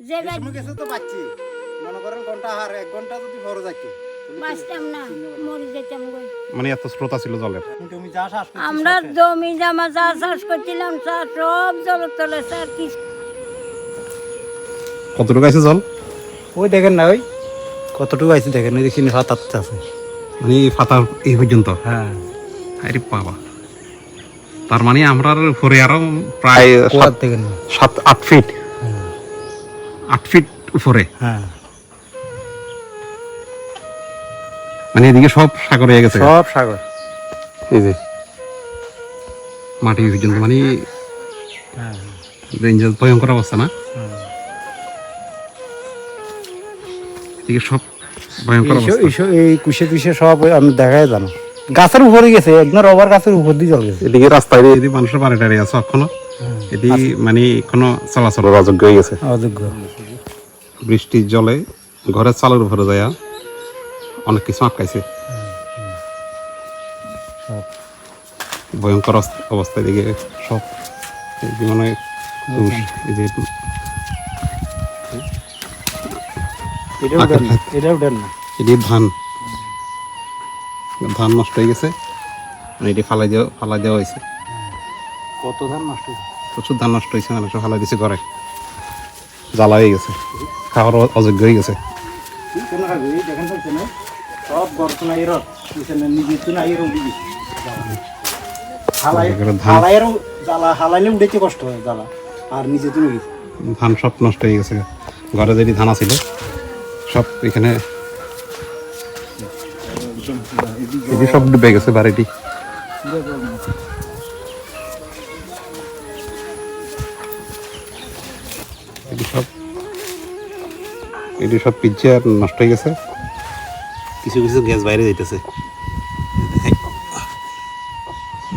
যে এই গেছে তো পাচ্ছি। মনে করেন ঘণ্টা আর এক ঘণ্টা যদি বড় যাইতো বাঁচতাম না মরে যেতাম গো। মানে এত শ্রোতা ছিল জলের। তুমি যা শ্বাস আমরা। জমি জামা চা চাষ করছিলাম স্যার সব জল তলে স্যার কি কতটুকু আছে জল? ওই দেখেন না ওই কতটুকু আছে দেখেন ওই দেখি হাত হাত আছে। মানে ফাতার এই পর্যন্ত? হ্যাঁ। আরে বাবা। তার মানে আমরা উপরে আরও প্রায় সাত আট ফিট আট ফিট উপরে। হ্যাঁ। মানে এদিকে সব সাগর হয়ে গেছে। সব সাগর। এই যে মাটি পর্যন্ত মানে হ্যাঁ। রেঞ্জের ভয়ঙ্কর অবস্থা না? হ্যাঁ। এদিকে সব ভয়ঙ্কর অবস্থা। এই কুশে টুসে সব আমি দেখাই জানো গাছের উপরে গেছে একদম রবার গাছের উপর দিয়ে জল গেছে। এদিকে রাস্তায় এদিকে মানুষের বাড়ি টাড়ি আছে এখনও। এদিকে মানে কোনো চলাচলের অযোগ্য হয়ে গেছে। অযোগ্য। বৃষ্টির জলে ঘরের চালের ভরে যায় অনেক কিছু আটকাইছে। ভয়ঙ্কর অবস্থায় অবস্থা এদিকে সব মানে যে এটা ধান। ধান নষ্ট হয়ে গেছে মানে এটি ফালাই দেওয়া ফালাই দেওয়া হয়েছে। কত ধান নষ্ট হয়েছে? প্রচুর ধান নষ্ট হয়েছে মানুষ ফালাই দিয়েছে ঘরে। জ্বালা হয়ে গেছে। খাওয়ার অযোগ্য হয়ে গেছে। ধান। হালাইয়েরও জ্বালা হালাইলে উঠেছে কষ্ট হয় জ্বালা। আর নিজে তো ধান সব নষ্ট হয়ে গেছে। ঘরে যেটি ধান ছিল সব এখানে সব ডুবে গেছে বাড়িটি এটি সব পিজ্জা আর নষ্ট হয়ে গেছে কিছু কিছু গ্যাস বাইরে যাইতেছে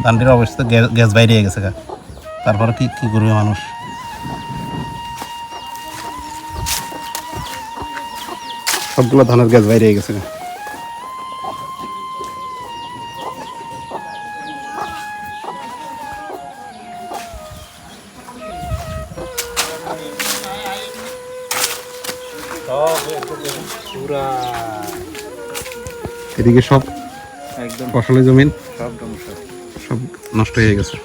ধানটির অবস্থা গ্যাস- গ্যাস বাইরে হয়ে গেছে গা। তারপরে কি কি করবে মানুষ সবগুলো ধানের গ্যাস বাইরে হয়ে গেছে গা। এদিকে সব একদম। ফসলের জমিন সব ধ্বংস। সব নষ্ট হয়ে গেছে।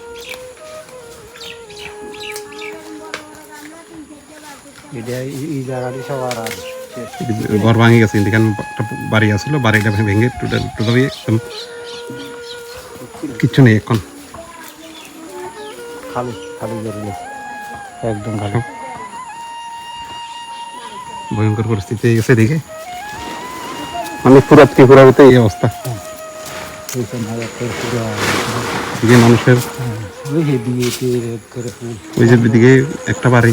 ঘর ভাঙে গেছে এখানে একটা বাড়ি আসছিল বাড়িটা ভেঙে টোটাল টোটালি একদম কিচ্ছু নেই এখন। খালি খালি একদম খালি। ভয়ঙ্কর পরিস্থিতি হয়ে গেছে এদিকে। মানে পুরা ত্রিপুরাতে এই অবস্থা। এদিকে মানুষের ওই যে এদিকে একটা বাড়ি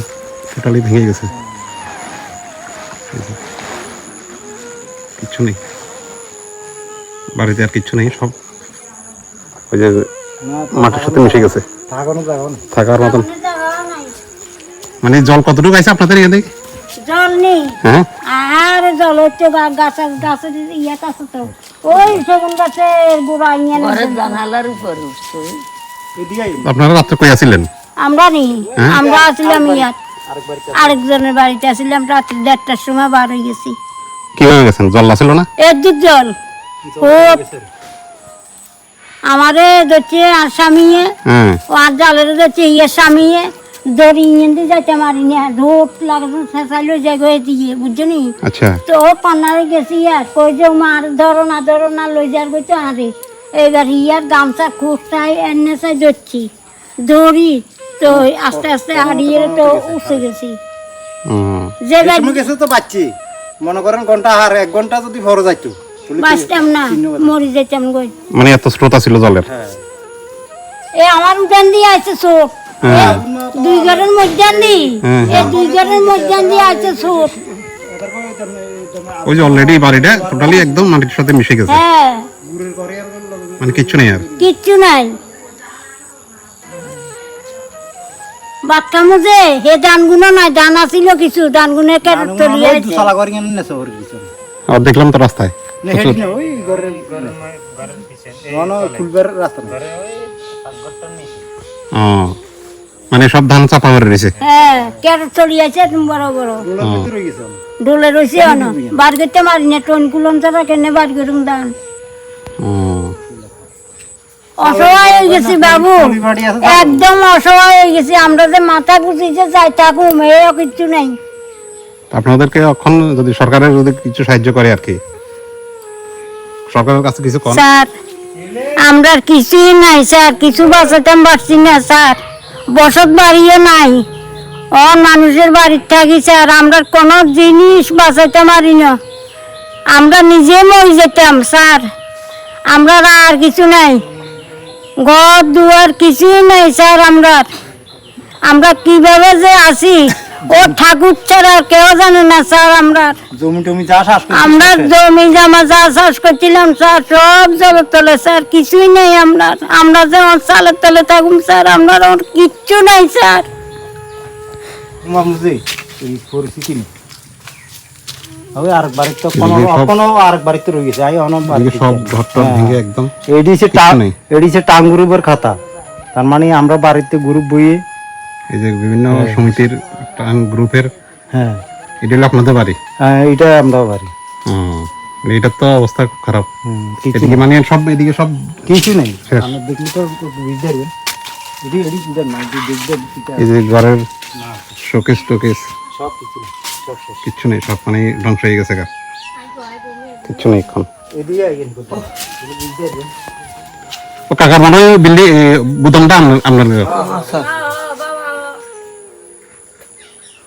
টোটালি ভেঙে গেছে। কিচ্ছু নেই। বাড়িতে আর কিচ্ছু নেই সব ওই যে মাটির সাথে মিশে গেছে। থাকার মতন। মানে জল কতটুকু আছে আপনাদের এখানে? জল নেই হ্যাঁ? আর জল হচ্ছে গাছের গাছের ইয়ে আছে তো। ওই সেগুন গাছের গোড়া ইয়ে জানালার উপর উঠছে। আপনারা রাত্রে কই আছিলেন? আমরা নেই। আমরা আসলাম ইয়াত। আরেকজনের বাড়িতে আসলাম রাত্রি দেড়টার সময় বার হয়ে গেছি। কীভাবে গেছেন জল ছিল না? জল। আমারে ধরছে আর স্বামীয়ে হ্যাঁ। ও আর জালের ধরছে ইয়ে স্বামীয়ে দড়ি ইয়ে যাইতে মারি না রোড লাগানো শেষাইলো জায়গায় দিয়ে বুঝছ নি আচ্ছা। তো পান্নারে গেছি আর কই যে মার ধরো না ধরো না লই যার কই তো আরে এবার ইয়ার গামছা খুঁটাই এনে চাই ধরছি। ধরি তো আস্তে আস্তে হারিয়ে তো উঠে গেছি। হুম। যে গেছে তো পাচ্ছি মনে করেন ঘণ্টা আর এক ঘণ্টা যদি যাইতো বাঁচতাম না মরি যেতাম গই মানে এত স্রোতা ছিল জলের। হ্যাঁ। এ আমার উঠান দিয়ে আছে চোখ। হ্যাঁ দুই ঘরের মধ্যান দি এই দুই ঘরের দিয়ে আছে চোখ ওই যে অলরেডি বাড়িটা টোটালি একদম মাটির সাথে মিশে গেছে। হ্যাঁ। মানে কিচ্ছু নেই আর। কিচ্ছু নাই। যে হে ধানগুলো নাই ধান আছিল কিছু ধানগুলো কেটে তলিয়ে আছে। করে কিছু? আর দেখলাম তো রাস্তায়। না হেডি না ওই ঘরের না না ফুলবার রাস্তা। না ও মানে সব ধান চাপা পড়ে রয়েছে হ্যাঁ আছে বড় বড়। ডোলে রয়েছে অন বার করতে মারি না টন কুলন তারা কেনে বার দান অসহায় হয়ে গেছি বাবু? একদম অসহায় হয়ে গেছি। আমরা যে মাথা থাকুম কিচ্ছু নাই। আপনাদেরকে এখন যদি সরকারের যদি কিছু সাহায্য করে আর কি? সরকারের কাছে কিছু স্যার আমরা কিছুই নাই স্যার। কিছু বাঁচাতাম পারছি না স্যার। বসত বাড়িও নাই। ও মানুষের বাড়ির থাকি স্যার আমরা কোনো জিনিস বাঁচাইতে পারি না। আমরা নিজে মই যেতাম, স্যার। আমরা আর কিছু নাই। ঘর দুয়ার কিছুই নাই, স্যার আমরা আমরা কীভাবে যে আছি? ও ঠাকুর ছাড়া আর কেউ জানে না স্যার আমরা জমি টমি যা চাষ আমরা জমি জমা যা চাষ করছিলাম স্যার সব জলের তলে স্যার কিছুই নেই আমরা। আমরা যেমন চালের তলে থাকুন স্যার আমরা ওর কিচ্ছু নাই স্যার। এই পরিস্থিতি নেই। হবে আর বাড়িতে তো কোনো কোনো আর বাড়িতে রয়ে গেছে। আই অন এদিকে সব ঘরটা ভেঙে একদম এডিছে টাং নেই। টাং গ্রুপের খাতা। তার মানে আমরা বাড়িতে গ্রুপ বইয়ে এই যে বিভিন্ন সমিতির টাং গ্রুপের? হ্যাঁ। এটা হলো আপনাদের বাড়ি? হ্যাঁ, এইটা আমরা বাড়ি। মানে তো অবস্থা খুব খারাপ। এদিকে মানে সব এদিকে সব কিছু নেই। দেখলে তো বুঝতে পারবেন এডি এডি না এডি দেখবেন এই যে ঘরের শোকেস টোকেস। সব কিছু কিচ্ছু নেই সব মানে ধ্বংস হয়ে গেছে গা। কিচ্ছু নেই এখন। ও কাকার মানে বিল্ডিং গুদামটা আপনার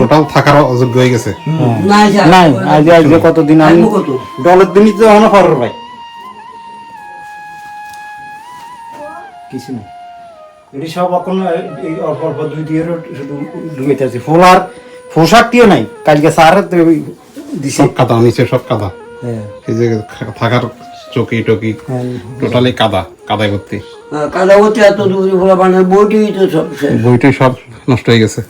টোটাল থাকার অযোগ্য হয়ে গেছে। নাই আজ আজ কতদিন আমি ডলের দিনই তো এখনও খবর পাই। কিছু নেই। এটি সব এখন অল্প অল্প দুই দিয়ে শুধু ঢুকেতে আছে। ফোলার পোশাকটিও নাই। কালকে স্যার দিছে। সব কাদা নিচে সব কাদা। হ্যাঁ। থাকার চকি টকি হ্যাঁ। টোটালি কাদা কাদায় ভর্তি। কাদাবতী এত দূরে বানার বইটি তো সব শেষ। বইটাই সব নষ্ট হয়ে গেছে।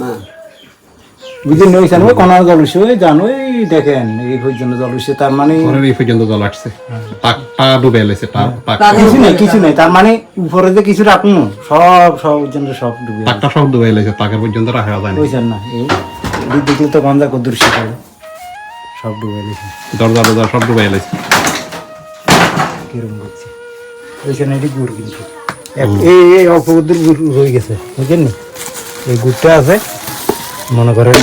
বুঝে নইছেন ওই কোনা জল উঠছে ওই জানো এই দেখেন এই পর্যন্ত জল উঠছে তার মানে এই পর্যন্ত জল আসছে। ডুবে এলেছে টাক কিছু নেই কিছু নেই তার মানে উপরে যে কিছু রাখুন সব সব পর্যন্ত সব ডুবে টাকটা সব ডুবে এলেছে তাকের পর্যন্ত রাখা যায় না বুঝছেন না এই তো গন্ধা কদ্দুর শিখালে সব ডুবে গেছে। দরজা দরজা সব ডুবে এলেছে। কিরম করছে? বুঝছেন এটি গুড় কিন্তু। এই এই অল্প গুড় রয়ে গেছে। বুঝছেন নি? এই গুড়টা আছে মনে করেন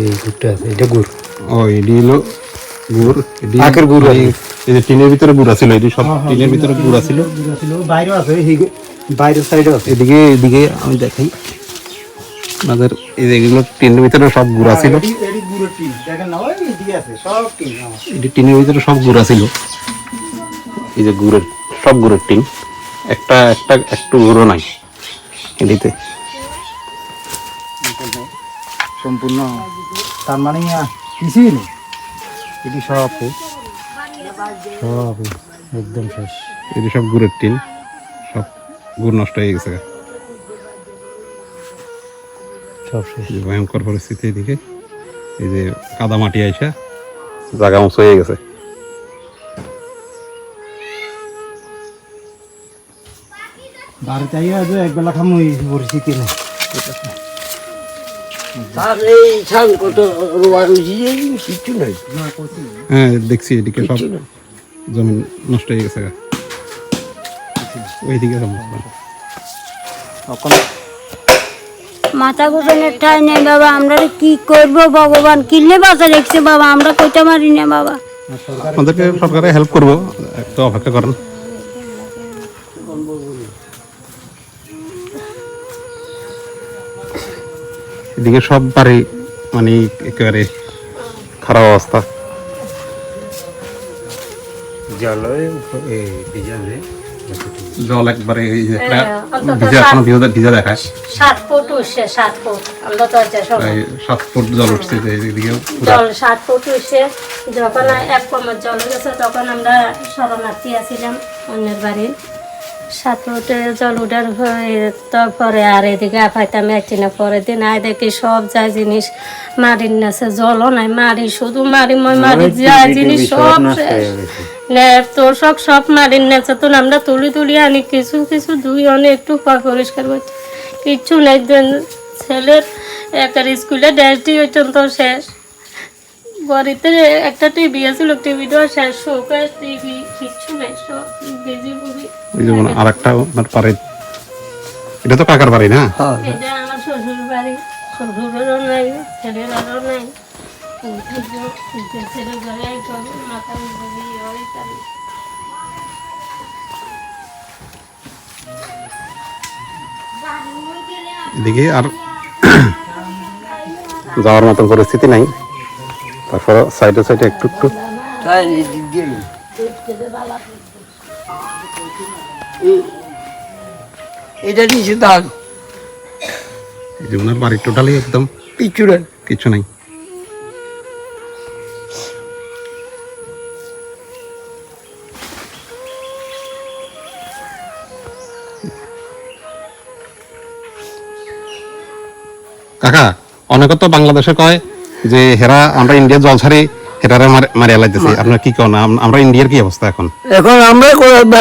এই গুড়টা আছে এটা গুড়। ও এডি হলো গুড় এডি আখের গুড় এই এই যে টিনের ভিতরে গুড়া ছিল এডি সব টিনের ভিতরে গুড়া ছিল বাইরেও আছে এই বাইরের সাইডেও আছে। এদিকে এদিকে আমি দেখাই। আমাদের এই যে এগুলো টিনের ভিতরে সব গুড়া ছিল এটি এটি টিন। দেখেন না ওই এদিকে আছে সব টিন এটি টিনের ভিতরে সব গুড়া ছিল এই যে গুড়ের সব গুড়ের টিন। একটা একটা একটু গুঁড়ো নাই। এদিকে। সম্পূর্ণ তার মানে কিছুই নেই। এটি সব সব একদম শেষ। এটি সব গুড়ের টিন। সব গুড় নষ্ট হয়ে গেছে। সব শেষ। ভয়ঙ্কর পরিস্থিতি এদিকে। এই যে কাদা মাটি আইসা জায়গা মতো হয়ে গেছে। বাড়িতে আইয়া যে একবেলা খামো এই পরিস্থিতি নেই। হ্যাঁ দেখছি এদিকে সব জমি নষ্ট হয়ে গেছে ওইদিকে মাথা গোছানোর ঠাই নেই বাবা আমরা কি করব ভগবান? কিনলে বাঁচা দেখছে বাবা আমরা কইতে পারি না বাবা। আপনাদেরকে সরকারে হেল্প করব একটু অপেক্ষা করেন। এদিকে সব বাড়ি মানে একেবারে খারাপ অবস্থা। জল একবারে এই যে একটা অন্তত ভিজা সাত- ভিজা ভিজা দেখায়। সাত ফুট উঠছে সাত ফুট। আমরা তো সাত ফুট জল উঠছে এদিকেও জল সাত ফুট উঠছে। যখন এক কমর জল গেছে তখন আমরা শরণার্থী আছিলাম অন্যের বাড়ির। ফুটে জল উঠার পরে- তারপরে আর এদিকে আপাইতাম একটি না পরের দিন আয় দেখি সব যা জিনিস মাটির নেছে জলও নাই মারি শুধু মারি মই মারি যা জিনিস সব তোর সব সব মারির নেচে তো আমরা তুলি তুলি আনি কিছু কিছু ধুই অনেক একটু পরিষ্কার করতে কিচ্ছু নেই ছেলের একটা স্কুলে ড্যাস দিয়ে পর্যন্ত শেষ। বাড়িতে একটা টিভি আছিল টিভিটাও শেষ শোকেস টিভি কিচ্ছু নেই সব। ওই যেমন আর একটা আপনার পারে। এটা তো কাকার বাড়ি না? হ্যাঁ এটা আমার শ্বশুর বাড়ি। শ্বশুরেরও নাই ছেলেরও নাই। ছেলের ঘরে মাথা বুঝি তাই এদিকে আর যাওয়ার মতন পরিস্থিতি নাই। তারপর সাইডে সাইডে একটু একটু। এটা দিয়েছে দাগ। এই যে ওনার বাড়ি টোটালি একদম কিছু নাই। কাকা অনেকে তো বাংলাদেশে কয় যে হেরা আমরা ইন্ডিয়ার জল ছাড়ি মারিয়া লাইতেছি আপনার কি কন? আম- আমরা ইন্ডিয়ার কি অবস্থা এখন? এখন আমরা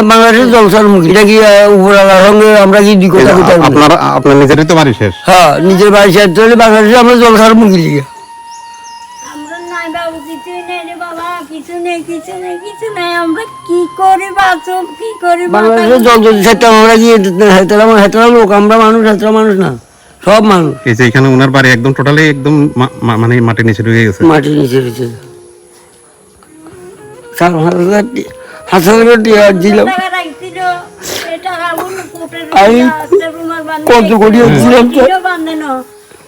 বাংলাদেশের জলসার মুখ। এটা কি সঙ্গে আমরা কি এই কথা কথা আপনার আপনার নিজেরই তো বাড়ি শেষ। হ্যাঁ নিজের বাড়ি হলে বাংলাদেশে আমরা জলসার মুখি লিগে। আমরা নাই বাবু কিছুই নেই রে বাবা কিছু নেই কিছু নেই কিছু নেই। আমরা কি করি বাঁচব কি করি বাংলাদেশে জল যদি সেটাম আমরা হেতরা লোক আমরা মানুষ হেতরা মানুষ না। সব মানুষ। এই যে এখানে ওনার বাড়ি একদম টোটালি একদম মানে মাটির নিচে ঢুকে গেছে। মাটির নিচে রয়েছে চার হাজার হাজার দিলাম আমি কত কোটি দিলাম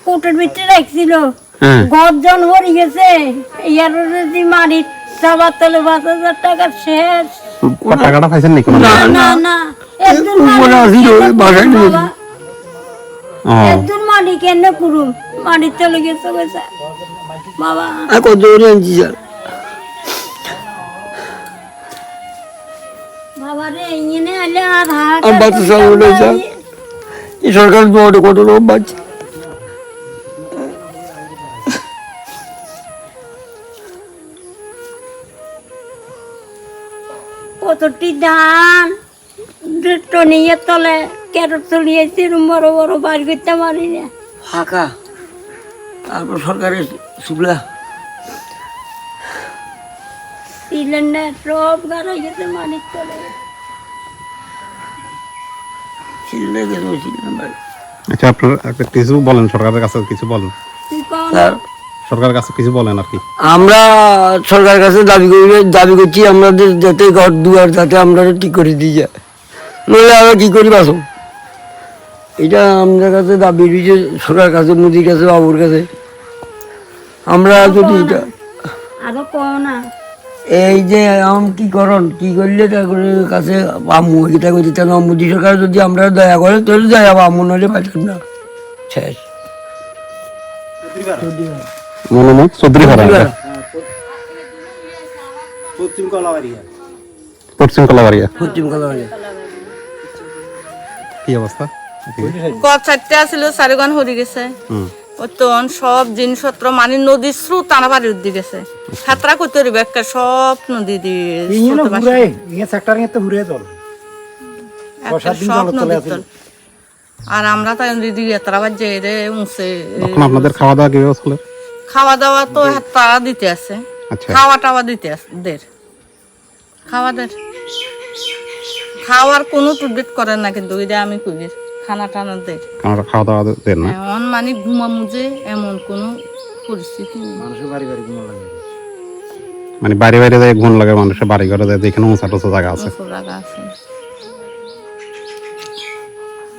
কোটের ভিতরে রাখছিল। গর্জন গেছে। ইয়ার যদি মারি পাঁচ হাজার টাকা শেষ। টাকাটা পাইছেন নি না। না না একজন মালিক? ও। একজন মালিক তলে গেছে বাবা। কত আনছি স্যার? আর আর বাচ্চা সব উঠে যায়। এই সরকার কত লোক বাচ্চা? কতটি ধান টনিয়ে তলে ক্যারট তুলিয়েছি বড় বড় বাড়ি করতে পারি না। ফাঁকা। তারপর সরকারের শুক্লা সিলিন্ডার সব গাড়াই গেছে সিলিন্ডার আচ্ছা আপনার একটা কিছু বলেন সরকারের কাছে কিছু বলেন। সরকারের কাছে কিছু বলেন আর কি। আমরা সরকারের কাছে দাবি করি দাবি করছি আমাদের যাতে ঘর দুয়ার যাতে আমরা ঠিক করে দিয়ে যায় নইলে আমরা কি করি বাসো এটা আমাদের কাছে দাবি রয়েছে সরকারের কাছে মোদির কাছে বাবুর কাছে। আমরা যদি এটা আরও কো না। এই যে আম কি করন কি করলে তারপরে কাছে এটা কেন মোদী সরকার যদি আমরা দয়া করে তাহলে দয়া আমু নইলে পাইতাম না। শেষ। মনোমত চৌধুরী ভাড়া পশ্চিম কলাবাড়িয়া পশ্চিম কলাবাড়িয়া পশ্চিম কলাবাড়ি কি অবস্থা? গছ চারটে আছিল চারিগণ হরি গেছে। বর্তমান সব জিনিসপত্র মানে নদীর স্রোত টানা গেছে খাতরা করতে একটা সব নদী দিয়ে সব নদীর তল আর আমরা তাই দিদি রে উঁচে। আপনাদের খাওয়া দাওয়া কীভাবে চলে? খাওয়া দাওয়া তো তারা দিতে আছে। আচ্ছা। খাওয়া টাওয়া দিতে আছে দের। খাওয়া দের। খাওয়ার কোনো টুডেট করে না কিন্তু এটা আমি করি খানা টানা দের আমরা খাওয়া দাওয়া দেন না। এমন মানে ঘুমা মুজে এমন কোনো পরিস্থিতি মানুষের বাড়ি বাড়ি ঘুমা লাগে। মানে বাইরে বাইরে যায় ঘুম লাগে মানুষের বাড়ি ঘরে যায় যেখানে উঁচা টুচা জায়গা আছে। জায়গা আছে।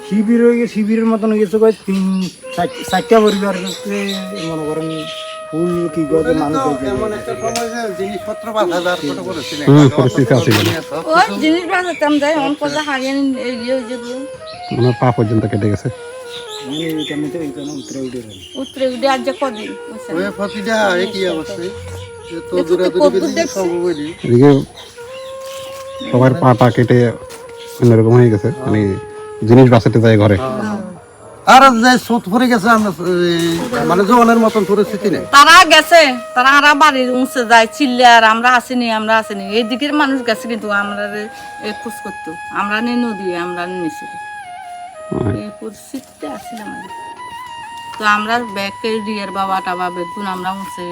শিবির হয়ে গেছে শিবিরের মতন গেছে কয় তিন চার- চারটা পরিবার মনে করেন ফুল কি করে মানুষ এমন একটা সময় যে জিনিসপত্র করে ওই জিনিস বাজাতাম যাই অন ইয়ে যেগুলো মানে পা পর্যন্ত কেটে গেছে। উতরে উত্তরে উঠে আজ যে কদিন? ওই প্রতিটা একই অবস্থায় তো দূরে দূরে সব বলি সবার পা টা কেটে অন্যরকম হয়ে গেছে। মানে জিনিস বাঁচাতে যায় ঘরে। আর যে সুত পরে গেছে আমরা মানে জোয়ানের মতন পরিস্থিতি নেই। তারা গেছে তারা আরা বাড়ির উঁচে যায় চিল্লে আর আমরা আসিনি আমরা আসিনি। এই দিকের মানুষ গেছে কিন্তু আমরা খোঁজ করতো। আমরা নেই নদী নিচে। এই পরিস্থিতিতে তো ব্যাগকে রিয়ার বাবা টাবা বেগুন উঁচে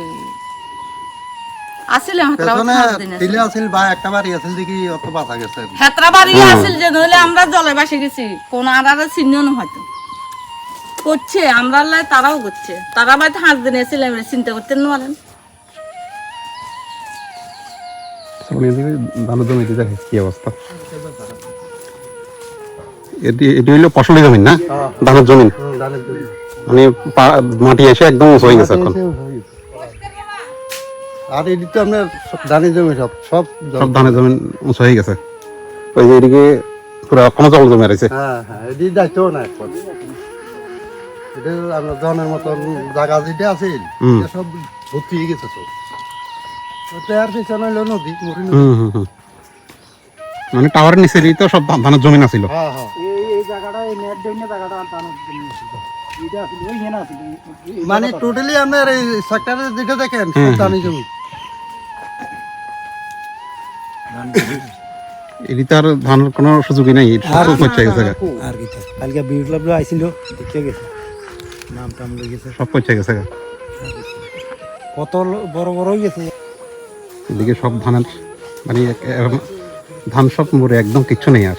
জলে বাসে গেছি। কোন আর আর চিহ্ন না হয়তো। করছে আমরা লাই তারাও করছে। তারা বাড়িতে হাঁস দিন এসেছিলাম চিন্তা করতে পারেন। ধানের জমিতে দেখে কি অবস্থা। এটি এটি হইল ফসলি জমিন না? ধানের জমিন মানে পা- মাটি এসে একদম উঁচু হয়ে গেছে এখন। আর এদিক তো আপনার ধানি জমি সব সব সব ধানের জমিন উঁচু হয়ে গেছে। ওই যে এদিকে পুরো কোনো জল জমে রয়েছে। হ্যাঁ হ্যাঁ দায়িত্ব না এটা আপনার জনের মতন জায়গা যেটা আছে এটা সব ভর্তি হয়ে গেছে সব। ওতে পিছনে হলো নদী মরি নদী। হুম হুম হুম। মানে টাওয়ারের নিচে তো সব ধানের জমিন আছিল হ্যাঁ হ্যাঁ। এই এই জায়গাটা এই নেট দিয়ে জায়গাটা টানো এটা আছিল ওই হেনা আছিল মানে টোটালি আপনার এই সেক্টরে যেটা দেখেন সব ধানি জমি। এটি ধানের কোনো সুযোগই নাই। আর কি। কালকে বিপ্লব আইছিল গেছে। নাম টাম লই গেছে। সব পচে গেছে গা। কত বড় বড় হয়ে গেছে। এদিকে সব ধানের মানে ধান সব মরে একদম কিচ্ছু নেই আর।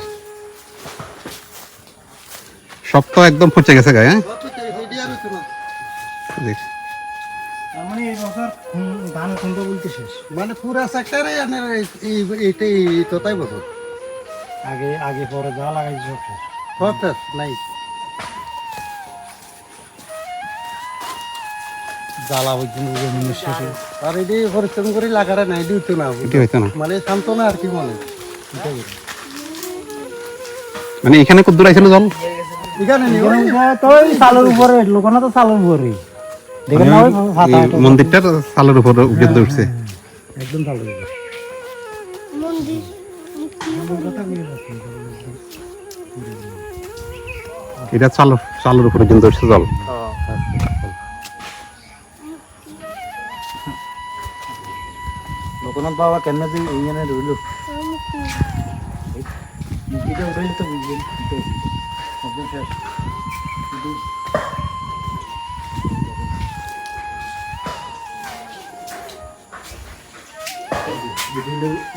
সব তো একদম পচে গেছে গায়ে হ্যাঁ? মানে ধান বলতে শেষ। মানে পুরা সেক্টরে আপনার এই- এই এইটাই তোতাই বছর আগে আগে পরে যা লাগাইছে সব শেষ। সব শেষ নাই। জ্বালা পর্যন্ত জমিনের শেষে আর এটি পরিশ্রম করে লাগারে নাই এটি না এটি হইতো না। মানে শান্ত না আর কি মনে? মানে এখানে কত দূর আইছিল জল এখানে তো সালের উপরে লোকানো তো সালের উপরে। দেখেন না ওই ফাতা এই সালের উপর উঠে উঠছে একদম সালের উপরে। এটা চালু চালের উপরে কিন্তু উঠছে জল। লোকনাথ বাবা কেন যে ইঞ্জিনে রইল এটা উঠাইলে তো বুঝবেন একদম শেষ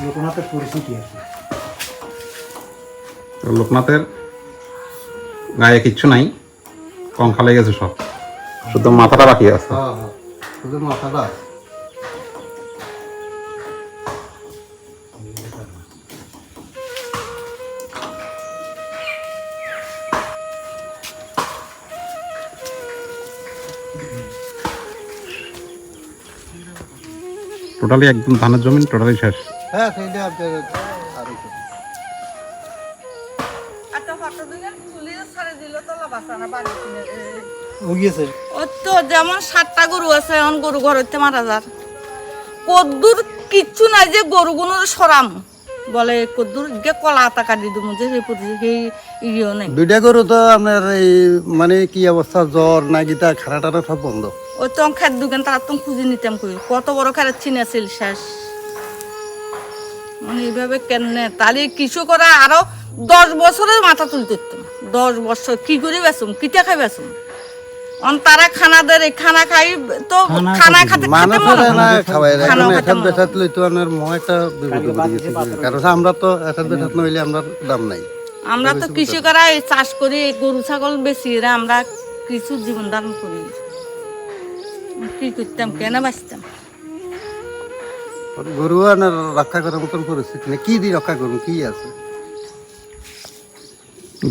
লোকনাথের পরিস্থিতি আর কি তো লোকনাথের গায়ে কিচ্ছু নাই কম খালে গেছে সব। শুধু মাথাটা বাকি আছে। হ্যাঁ হ্যাঁ। শুধু মাথাটা টোটালি একদম ধানের জমিন টোটালি শেষ। হ্যাঁ সেইটা তো যেমন সাতটা গরু আছে এখন গরু ঘর হইতে মারা যার। কদ্দুর কিচ্ছু নাই যে গরুগুলোর সরাম বলে কদ্দুর কলা আতা কাটি দিব যে সেই প্রতি সেই ইয়েও নেই। দুইটা গরু তো আপনার এই মানে কি অবস্থা জ্বর নাগিতা খারা টারা সব বন্ধ। ওই তো খেত দুগান তারা তো খুঁজে নিতাম কই? কত বড় চিনেছিল শেষ। মানে এইভাবে কেন তাহলে কিছু করা আরও দশ বছরের মাথা তুলতে দশ বছর কি করে বেসুম কিটা খাই বেসুম অন তারা খানা দেয় খানা খাই তো খানা খাতে আমরা তো নইলে আমরা দাম নাই। আমরা তো কৃষি করা চাষ করি গরু ছাগল বেশি এরা আমরা কিছু জীবন ধারণ করি। কি করতাম কেন বাঁচতাম। গরু আনার রক্ষা করার মতন পরিস্থিতি নেই? কি দিয়ে রক্ষা করুন? কি আছে?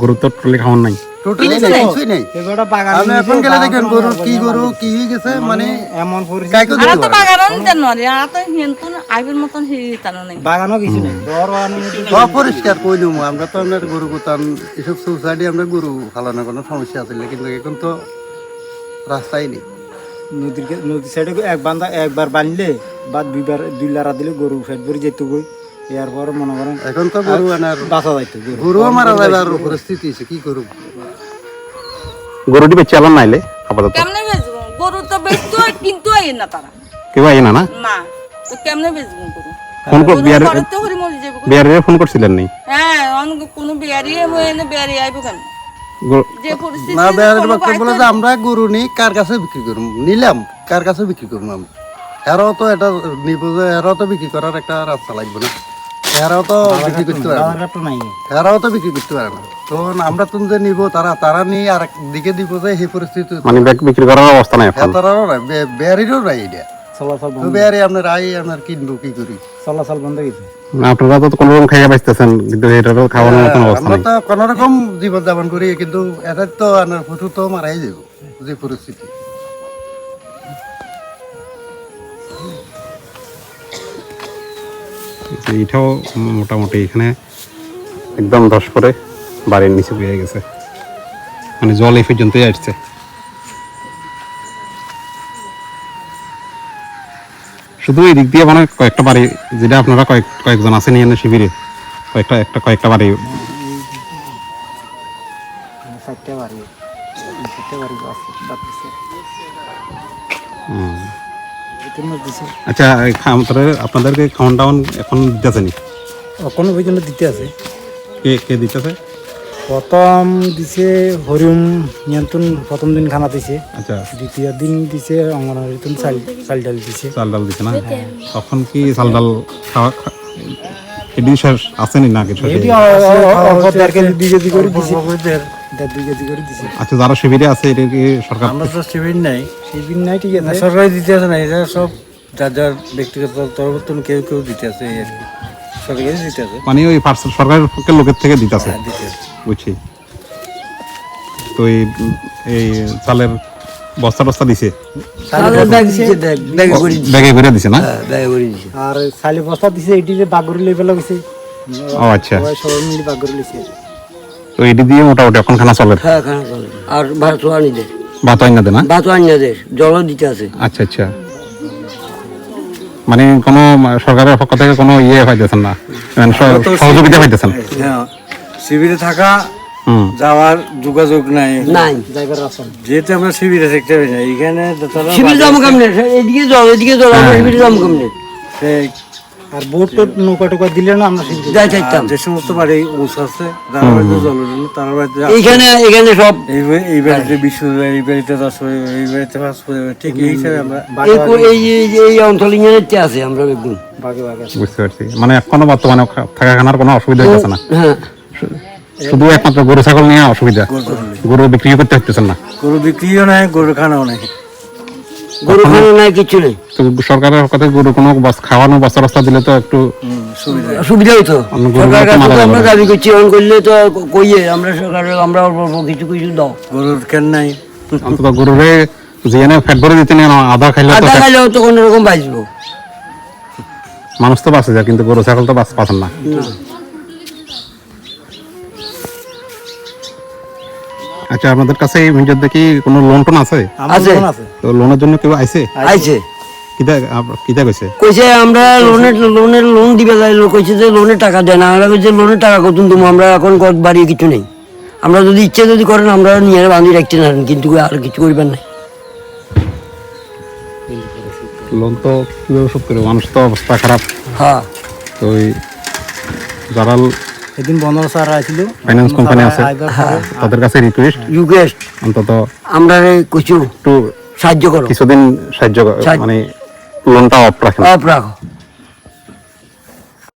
গরু তো টোটালি খাওয়ার নাই। টোটালি নেই নেই। কিছুই নেই। এবারটা বাগান আপনি এখন গেলে দেখবেন গরু কি গরু কি হয়ে গেছে? মানে এমন পরিস্থিতি আর দিতে তো পারে? না। বাগানও আর তো হিন্তন আগের মতন হিতানো নেই। বাগানও কিছু নেই। ঘর মধ্যে সব পরিষ্কার কইলুম আমরা তো আপনার গরু কোতান এসব সোসাইটি আমরা গরু ফালানোর কোনো সমস্যা আছে কিন্তু এখন তো রাস্তাই নেই। নদীর নদীর সাইডে এক বান্ধা একবার বানলে বা দুইবার দুই লারা দিলে গরু ফেট ভরে যেত গই এরপর মনে করেন এখন তো গরু আনার বাঁচা যাইতো গরু। মারা যাবার পরিস্থিতি আছে কি করব? গরুটি বেচে আলাম নাইলে আপাতত। কেমনে বেচবো? গরু তো বেচতো কিন্তু আই না তারা। কেউ আই না না? না তো কেমনে বেচবো গরু? ফোন কর বিয়ার বিয়ারে ফোন করছিলেন নি? হ্যাঁ অনেক কোনো বিয়ারি হয়ে না বিয়ারি আইবো কেন? যে পরিস্থিতি না বেড়ার কোনো বলে যে আমরা গরু নিই কার কাছে বিক্রি করব নিলাম কার কাছে বিক্রি করব আমরা। এরাও তো এটা নিব যে এরাও তো বিক্রি করার একটা রাস্তা লাগবে না। এরাও তো বিক্রি করতে পারবে না। এরাও তো বিক্রি করতে পারে না। তো আমরা তুমি যে নিব তারা তারা নিয়ে আর দিকে দিব যে সেই পরিস্থিতি মানে বিক্রি করার অবস্থা নাই তারাও নাই বেয়ারিরও নাই এটা। চলাচল আপনার আই আপনার কিনবো কি করি? চলাচল বন্ধ গেছে আপনারা তো কোনো রকম খাইয়া বাঁচতেছেন কিন্তু এটারও খাওয়ানোর মতন অবস্থা আমরা তো কোন রকম জীবন যাপন করি কিন্তু এটা তো আপনার ফুটু তো মারাই যাব যে পরিস্থিতি। যে এটাও মোটামুটি এখানে একদম ধস করে বাড়ির নিচে পেয়ে গেছে। মানে জল এই পর্যন্তই আসছে। শুধু এই দিক দিয়ে মানে কয়েকটা বাড়ি যেটা আপনারা কয়েক কয়েকজন আছেন এখানে শিবিরে কয়েকটা একটা কয়েকটা বাড়ি। আচ্ছা আপনাদেরকে খাওয়ান টাওয়ান এখন দিতেছে নি? পর্যন্ত দিতে আছে। কে কে দিতেছে? প্রথম দিছে হরিম নিয়ন্ত্রণ প্রথম দিন খানা দিছে। আচ্ছা। দ্বিতীয় দিন দিছে অঙ্গনওয়াড়ি তুমি চাল চাল ডাল দিছে। চাল ডাল দিছে না? তখন কি চাল ডাল খাওয়া এটি শেষ আসেনি না কিছু এটি অল্প দেড় কেজি দুই কেজি করে দিছে। দেড় দুই কেজি করে দিছে। আচ্ছা যারা শিবিরে আছে এটা কি সরকার আমরা তো শিবির নাই। দিন নাই ঠিক আছে। সরকারি দিতে আছে না এটা সব যার যার ব্যক্তিগত তরফ কেউ কেউ দিতে আছে এই আর কি। সরকারি দিতে আছে। মানে ওই পার্সেল সরকারের পক্ষে লোকের থেকে দিতে দিতেছে দিতে আছে। বুঝছি। তো এই এই চালের বস্তা টস্তা দিছে? ব্যাগ দিছে করে না? হ্যাঁ, আর চালি বস্তা দিছে এটি যে বাগরি লই পেলা গেছে ও আচ্ছা। সবাই সবাই মিলে বাগরি লইছে। তো এটি দিয়ে মোটামুটি এখন খানা চলে? হ্যাঁ খানা চলে। আর ভাত আনি দেয় ভাত হয় না দে না? ভাত আনি দেয় জলও দিতে আছে। আচ্ছা আচ্ছা। মানে কোনো সরকারের পক্ষ থেকে কোনো ইয়ে পাইতেছেন না? মানে সহ- সহযোগিতা পাইতেছেন? হ্যাঁ। শিবিরে থাকা যাওয়ার যোগাযোগ নাই। নাই জায়গার রাসন যেহেতু আমরা শিবিরে থাকতে পারি না এখানে শিবির কেমনে? এদিকে জল এদিকে জল আমরা শিবির দাম কেমনে? সেই আর বোট টোট নৌকা টোকা দিলে না আমরা যাই চাইতাম যে সমস্ত বাড়ি উঁচ আছে তারা বাড়িতে জন্য তারা বাড়িতে আসে। এইখানে এখানে সব এই এই বাড়িতে বিশ পরিবার এই বাড়িতে দশ পরিবার এই বাড়িতে পাঁচ পরিবার ঠিক এই হিসাবে আমরা এই এই অঞ্চল আছে আমরা বুঝতে পারছি। মানে এখনও বর্তমানে থাকা খানার কোনো অসুবিধা হচ্ছে না। হ্যাঁ। শুধু একমাত্র গরু ছাগল নিয়ে অসুবিধা। গরু বিক্রি করতে না। গরু বিক্রিও নাই গরু খানাও নাই। গরু খানো নাই কিছু নেই। তো সরকারের কথা গরু কোনো বস- খাওয়ানো বস্তা রস্তা দিলে তো একটু সুবিধা। সুবিধা হইতো। অন্য গরুগুলো সরকারের তো কাছে মারা তো আমরা দাবি করছি অন করলে তো কইয়ে আমরা সরকারের আমরা অল্প অল্প কিছু কিছু দাও। গরুর কেন নাই? অন্তত গরুরে যেখানে ফ্যাট ভরে দিতে নেন আধা খাইলে আধা fat- তো কোনো রকম বাঁচবো। মানুষ তো বাঁচে যায় কিন্তু গরু ছাগল তো বাঁচ পাচ্ছেন না। আচ্ছা আপনাদের কাছে এই মিটার কি কোনো লোন টোন আছে? আছে। তো লোনের জন্য কেউ আইছে? আইছে। কিতা কিতা কইছে? কইছে আমরা লোনের লোনের লোন দিবে কইছে যে লোনের টাকা দেন না। আমরা কইছে লোনের টাকা কত তুমি আমরা এখন বাড়ি কিছু নেই। আমরা যদি ইচ্ছে যদি করেন আমরা নিয়ে রাখতে না কিন্তু আর কিছু করিবেন না। লোন তো কীভাবে শোধ করবে মানুষ তো অবস্থা খারাপ। হ্যাঁ। তো যারা সেদিন বন্ধ স্যার আসিল। ফাইন্যান্স কোম্পানি আছে। তাদের কাছে রিকোয়েস্ট রিকোয়েস্ট অন্তত আমরা কিছু একটু সাহায্য করো। কিছুদিন সাহায্য- মানে লোনটা অফ রাখেন। অফ রাখো।